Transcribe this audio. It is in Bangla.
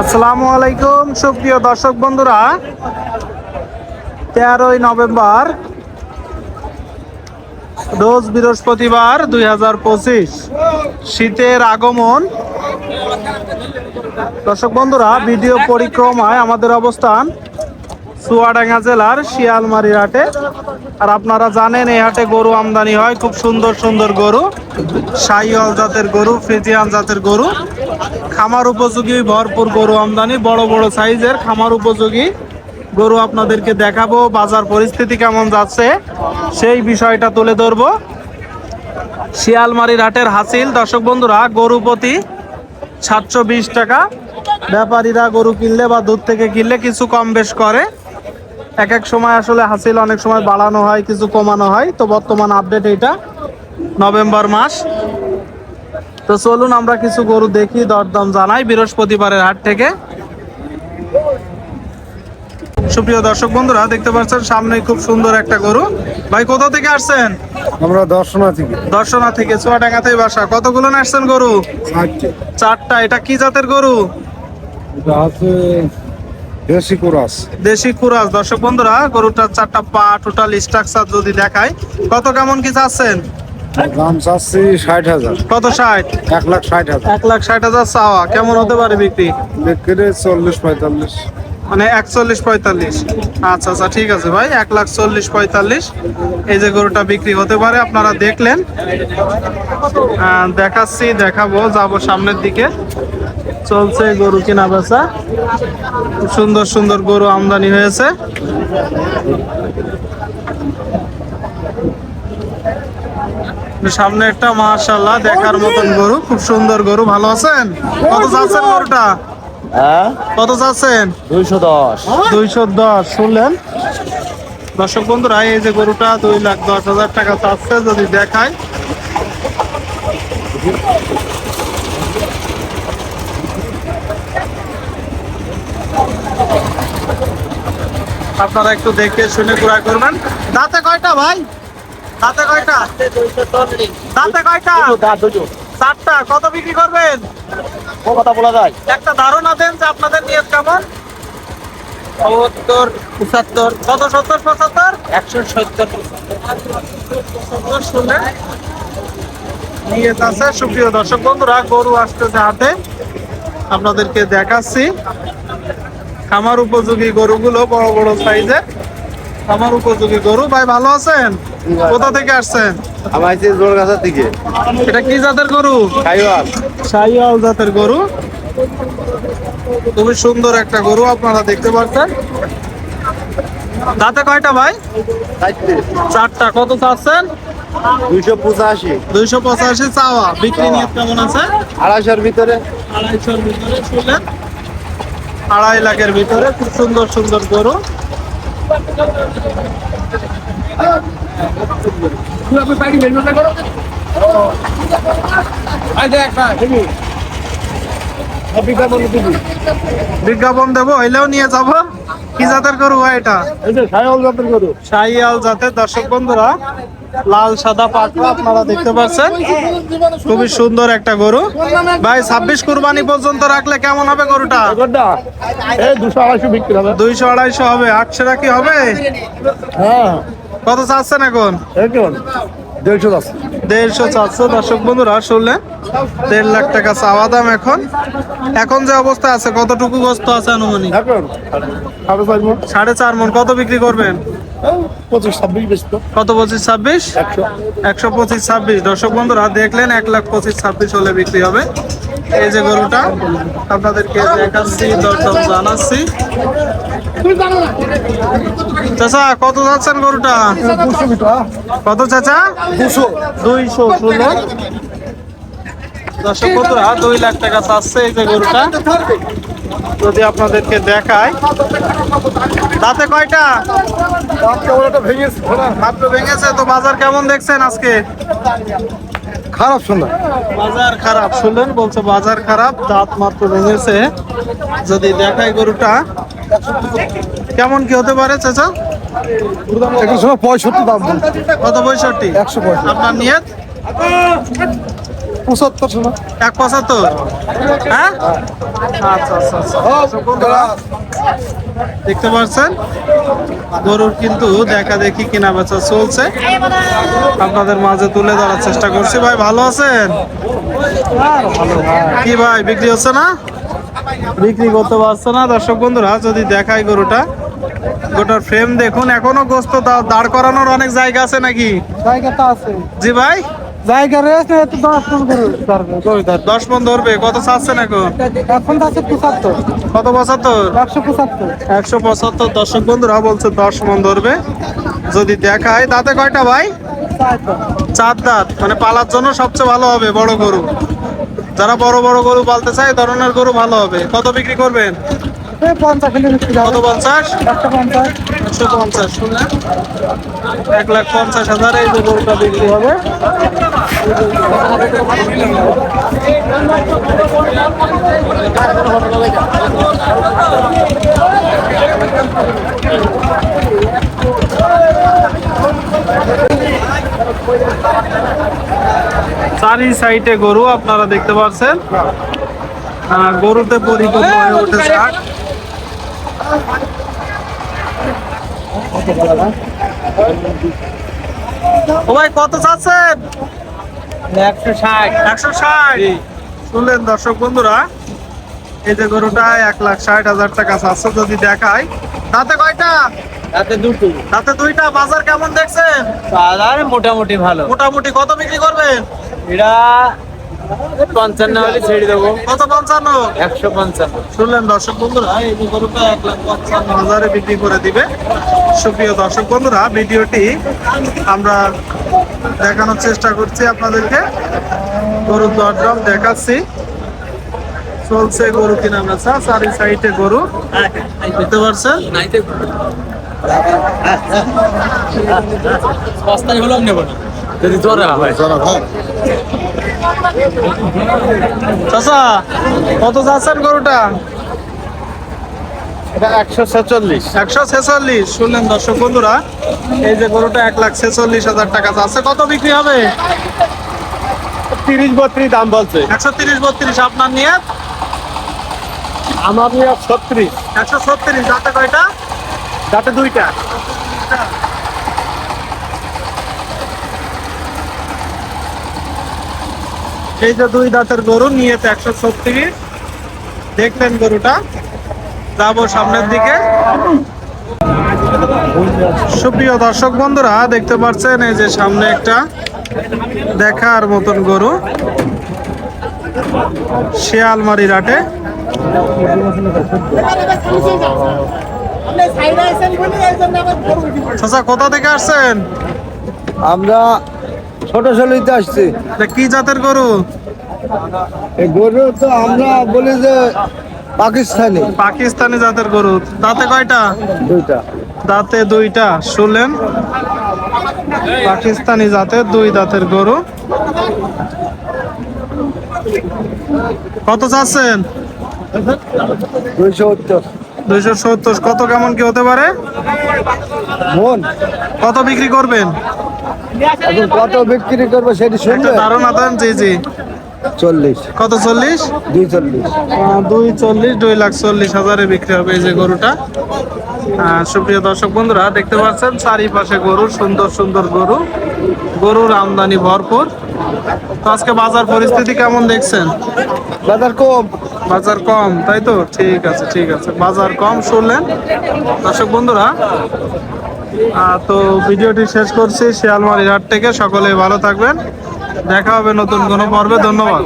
আসসালামু আলাইকুম, সুপ্রিয় দর্শক বন্ধুরা। তেরোই নভেম্বর, রোজ বৃহস্পতিবার দুই হাজার পঁচিশ। শীতের আগমন। দর্শক বন্ধুরা, ভিডিও পরিক্রমায় আমাদের অবস্থান চুয়াডাঙ্গা জেলার শিয়ালমারি হাটে। আর আপনারা জানেন, এই হাটে গরু আমদানি হয়। খুব সুন্দর সুন্দর গরু। সাইওয়াল জাতের গরু, ফ্রিজিয়ান জাতের গরু। খামার উপযোগী, ভরপুর গরু আমদানি, বড় বড় সাইজের খামার উপযোগী গরু আপনাদেরকে দেখাবো, বাজার পরিস্থিতি কেমন যাচ্ছে, সেই বিষয়টা তুলে ধরবো। শিয়ালমারির হাটের হাসিল, দর্শক বন্ধুরা, গরু প্রতি সাতশো বিশ টাকা। ব্যাপারীরা গরু কিনলে বা দুধ থেকে কিনলে কিছু কম বেশ করে। এক এক সময় আসলে হাসিল অনেক সময় বাড়ানো হয়, কিছু কমানো হয়। তো বর্তমান আপডেট এটা নভেম্বর মাস। তো চলুন আমরা কিছু গরু দেখি দরদাম জানাই বৃহস্পতিবারের হাট থেকে। সুপ্রিয় দর্শক বন্ধুরা দেখতে পাচ্ছেন সামনে খুব সুন্দর একটা গরু। ভাই কোথা থেকে আসছেন? আমরা দর্শনা থেকে। দর্শনা থেকে চুয়াডাঙ্গাতেই বাসা। কতগুলো আসছেন গরু? চারটা। এটা কি জাতের গরু? দেশি কোরাস। দেশি কুরাস। দর্শক বন্ধুরা গরুটার চারটা পা টোটাল স্ট্রাকচার যদি দেখায় কত কেমন কি চাচ্ছেন? দাম চাচ্ছি ষাট হাজার। কত ষাট? এক লাখ ষাট হাজার। এক লাখ ষাট হাজার চাওয়া। কেমন হতে পারে বিক্রি? বিক্রি চল্লিশ পঁয়তাল্লিশ। মানে একচল্লিশ পঁয়তাল্লিশ। আচ্ছা আচ্ছা ঠিক আছে ভাই এক লাখ চল্লিশ পঁয়তাল্লিশ। এই যে গরুটা বিক্রি হতে পারে আপনারা দেখলেন। দেখাচ্ছি দেখাবো যাব সামনের দিকে। চলছে গরু কেনা বেচা। সুন্দর সুন্দর গরু আমদানি হয়েছে। সামনে একটা মাশাল্লাহ দেখার মতন গরু খুব সুন্দর গরু। ভালো আছেন? কত চাচ্ছেন গরুটা? হ্যাঁ? কত চাচ্ছেন? দুইশো দশ। দুইশো দশ শুনলেন? দর্শক বন্ধুরা এই যে গরুটা দুই লাখ দশ হাজার টাকা চাচ্ছে যদি দেখায়। আপনারা একটু দেখে শুনে ক্রয় করবেন। দাঁতে কয়টা ভাই? দাঁতে কয়টা? দাঁতে কয়টা? চারটা কত বিক্রি করবেন? কথা বলা যায়। একটা ধারণা দেন যে আপনাদের নিয়ত কেমন? সত্তর পঁচাত্তর। কত সত্তর পঁচাত্তর? একশো সত্তর শুনে নিয়ত আছে। সুপ্রিয় দর্শক বন্ধুরা গরু আসতেছে হাতে আপনাদেরকে দেখাচ্ছি। খামার উপযোগী গরুগুলো বড় বড় সাইজের। খামার উপযোগী গরু ভাই ভালো আছেন কোথা থেকে আসছেন? আমার যে জোর গাছের দিকে। এটা কি জাতের গরু? খাইওয়াল শাহিওয়াল জাতের গরু। খুবই সুন্দর একটা গরু আপনারা দেখতে পাচ্ছেন। দাঁতে কয়টা ভাই? চারটা। কত চাচ্ছেন? দুইশো পঁচাশি। দুইশো পঁচাশি চাওয়া। বিক্রি নিয়ে কেমন আছে? আড়াইশোর ভিতরে। আড়াইশোর ভিতরে শুনলেন? আড়াই লাখের ভিতরে। খুব সুন্দর সুন্দর গরু। বিজ্ঞাপন দেবো হইলেও নিয়ে যাব। কি জাতের করব এটা? শাহিয়াল জাতের দর্শক বন্ধুরা লাল সাদা পাকড়া আপনারা দেখতে পাচ্ছেন। খুবই সুন্দর একটা গরু। ভাই ছাব্বিশ কুরবানি পর্যন্ত রাখলে কেমন হবে গরুটা? দুইশো আড়াইশো হবে। আটশো কি হবে? হ্যাঁ। কত চাচ্ছেন এখন? দেড়শো দেড়শো চারশো দর্শক বন্ধুরা শুনলেন? দেড় লাখ টাকা চাওয়া দাম এখন। এখন যে অবস্থা আছে কতটুকু গোস্ত আছে আনুমানিক? মন। সাড়ে চার মন। কত বিক্রি করবেন? পঁচিশ ছাব্বিশ বেশি কত পঁচিশ ছাব্বিশ? একশো। একশো পঁচিশ ছাব্বিশ। দর্শক বন্ধুরা দেখলেন এক লাখ পঁচিশ ছাব্বিশ হলে বিক্রি হবে। এই যে গরুটা আপনাদেরকে দেখাচ্ছি দরদাম জানাচ্ছি। চাচা কত যাচ্ছেন গরুটা? কত চাচা? দুশো। দুইশো ষোলো দর্শক বন্ধুরা দুই লাখ টাকা চাচ্ছে এই যে গরুটা। যদি আপনাদেরকে দেখায়। দাঁতে কয়টা? ভেঙেছে মাত্র ভেঙেছে। তো বাজার কেমন দেখছেন আজকে? খারাপ শোনা বাজার খারাপ। শুনলেন বলছে বাজার খারাপ দাঁত মাত্র ভেঙেছে। যদি দেখায় গরুটা কেমন কি হতে পারে চাচা? পঁয়ষট্টি দাম কত পঁয়ষট্টি? একশো আপনার নিয়ত? পঁচাত্তর শোনা। এক পঁচাত্তর? হ্যাঁ? আচ্ছা আচ্ছা আচ্ছা। দেখতে পাচ্ছেন? গরুর কিন্তু দেখা দেখি কেনা বেচা চলছে। আপনাদের মাঝে তুলে ধরার চেষ্টা করছি। ভাই ভালো আছেন? কি ভাই বিক্রি হচ্ছে না? বিক্রি করতে পারছে না। দর্শক বন্ধুরা যদি দেখায় গরুটা গোটার ফ্রেম দেখুন। এখনও গোস্ত দাঁড় করানোর অনেক জায়গা আছে নাকি? জায়গা তো আছে। জি ভাই? জায়গা রয়েছে একটু দশ করে ধরবে গরু ধরবে দশ মন ধরবে কত চাচ্ছেন এখন? এখন তো আছে পঁচাত্তর। কত পঁচাত্তর? একশো পঁচাত্তর। একশো পঁচাত্তর দর্শক বন্ধুরা বলছে দশ মন ধরবে। যদি দেখায় তাতে কয়টা ভাই? চার দাঁত মানে পালার জন্য সবচেয়ে ভালো হবে বড় গরু। যারা বড় বড় গরু পালতে চায় ধরনের গরু ভালো হবে। কত বিক্রি করবেন? পঞ্চাশ কত পঞ্চাশ। একশো পঞ্চাশ শুনলেন? এক লাখ পঞ্চাশ হাজার এই গরুটা বিক্রি হবে। চারি সাইডে গরু আপনারা দেখতে পাচ্ছেন। গরুতে পরিপূর্ণ হয়ে উঠেছে। ও ভাই কত চাচ্ছেন? একশো ষাট। একশো ষাট? শুনলেন দর্শক বন্ধুরা এই যে গরুটা এক লাখ ষাট হাজার টাকা চাচ্ছে যদি দেখায় তাতে কয়টা? তাতে দুটো। তাতে দুইটা বাজার কেমন দেখছেন? বাজার মোটামুটি ভালো। মোটামুটি কত বিক্রি করবেন? এরা পঞ্চান্ন হলে ছেড়ে দেবো। কত পঞ্চান্ন? একশো পঞ্চান্ন। শুনলেন দর্শক বন্ধুরা এই গরুটা এক লাখ পঞ্চান্ন হাজারে বিক্রি করে দিবে। সুপ্রিয় দর্শক বন্ধুরা ভিডিওটি আমরা দেখানোর চেষ্টা করছি আপনাদেরকে। গরুর দরদাম দেখাচ্ছি। চলছে গরু কিনা বেচা চারি সাইডে গরু। দেখতে পারছেন? সস্তায় হলাম নেব না। যদি জোরে হয়। চাচা কত যাচ্ছেন গরুটা? এটা একশো ছেচল্লিশ। একশো ছেচল্লিশ। শুনলেন দর্শক বন্ধুরা এই যে গরুটা এক লাখ ছেচল্লিশ হাজার টাকা যাচ্ছে। কত বিক্রি হবে? তিরিশ বত্রিশ দাম বলছে। একশো তিরিশ বত্রিশ আপনার নিয়ে আমার নিয়ে ছত্রিশ। একশো ছত্রিশ যাতে কয়টা? দুইটা। এই যে দুই দাঁতের গরু নিয়েছে একশো ছত্রিশ। দেখলেন গরুটা। যাব সামনের দিকে। সুপ্রিয় দর্শক বন্ধুরা, দেখতে পাচ্ছেন এই যে সামনে একটা দেখার মতন গরু। শিয়ালমারি রাটে। চাচা, কোথা থেকে আসছেন? আমরা ছোট ছেলেতে আসছি। কি জাতের গরু? এই গরু তো আমরা বলি যে পাকিস্তানি। পাকিস্তানি জাতের গরু। তাতে কয়টা? দুইটা। দাঁতে দুইটা। শুনলেন? পাকিস্তানি জাতের দুই দাঁতের গরু। কত চাচ্ছেন? দুইশো দুইশো সত্তর। কত কেমন কি হতে পারে? মন। কত বিক্রি করবেন? এখন কত বিক্রি করব সেটি শুনবে? ধারণা দেন জি জি। চল্লিশ। কত চল্লিশ? দুই চল্লিশ দুই চল্লিশ দুই লাখ চল্লিশ হাজারে বিক্রি হবে এই যে গরুটা। সুপ্রিয় দর্শক বন্ধুরা দেখতে পাচ্ছেন চারিপাশে গরু সুন্দর সুন্দর গরু। গরুর আমদানি ভরপুর। তো আজকে বাজার পরিস্থিতি কেমন দেখছেন? বাজার কম। বাজার কম তাই তো? ঠিক আছে ঠিক আছে। বাজার কম শুনলেন। দর্শক বন্ধুরা তো ভিডিওটি শেষ করছি শিয়ালমারি হাট থেকে সকলে ভালো থাকবেন। দেখা হবে নতুন কোনো পর্বে। ধন্যবাদ।